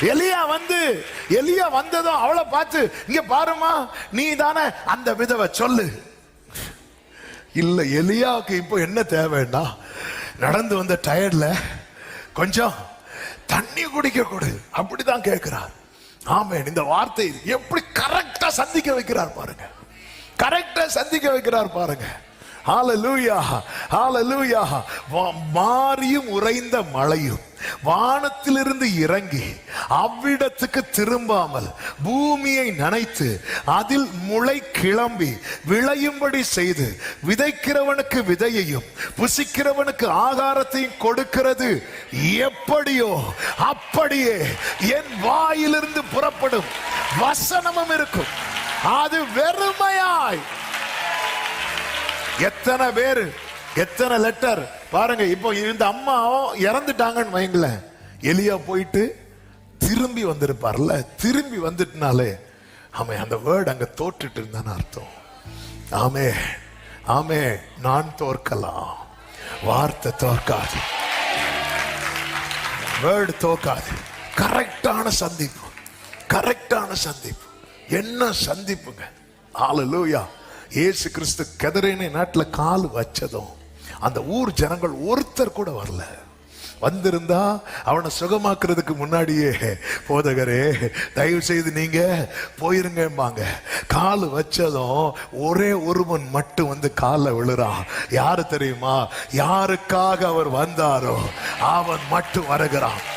எலியா வந்து எலியா வந்ததும் அவளை பார்த்து இங்க பாருமா நீ தானே அந்த விதவை சொல்லு. இல்ல எலியாவுக்கு இப்போ என்ன தேவைன்னா நடந்து வந்த டயர்டில் கொஞ்சம் தண்ணி குடிக்க கொடு. அப்படிதான் கேட்கிறார் ஆமேன் இந்த வார்த்தை எப்படி கரெக்டா சந்திக்க வைக்கிறார் பாருங்க. கரெக்டா சந்திக்க வைக்கிறார் பாருங்க. மாறியும் உறைந்த மழையும் வானத்திலிருந்து இறங்கி அவ்விடத்துக்கு திரும்பாமல் பூமியை நனைத்து அதில் முளை கிளம்பி விளையும்படி செய்து விதைக்கிறவனுக்கு விதையையும் புசிக்கிறவனுக்கு ஆகாரத்தையும் கொடுக்கிறது. எப்படியோ அப்படியே என் வாயிலிருந்து புறப்படும் வசனமும் இருக்கும். அது வெறுமையாய். எத்தனை பேரு எத்தனை லெட்டர் பாருங்க இப்போ இந்த அம்மா இறந்துட்டாங்கன்னு வைங்களேன். எலியா போயிட்டு திரும்பி வந்திருப்பார்ல? திரும்பி வந்துட்டுனாலே ஆமே அந்த வேர்டு அங்கே தோற்றுட்டு இருந்தான்னு அர்த்தம். ஆமே ஆமே நான் தோற்கலாம். வார்த்தை தோற்காது. வேர்டு தோற்காது. கரெக்டான சந்திப்பு. கரெக்டான சந்திப்பு. என்ன சந்திப்புங்க? ஆளுலூயா ஏசு கிறிஸ்து கெதரேனை நாட்டில் கால் வச்சதும் அந்த ஊர் ஜனங்கள் ஒருத்தர் கூட வரல. வந்திருந்தா அவனை சுகமாக்குறதுக்கு முன்னாடியே போதகரே தயவு செய்து நீங்க போயிருங்கம்பாங்க கால் வச்சதும் ஒரே ஒருவன் மட்டும் வந்து காலில் விழுறான் யாரு தெரியுமா? யாருக்காக அவர் வந்தாரோ அவன் மட்டும் வருகிறான்.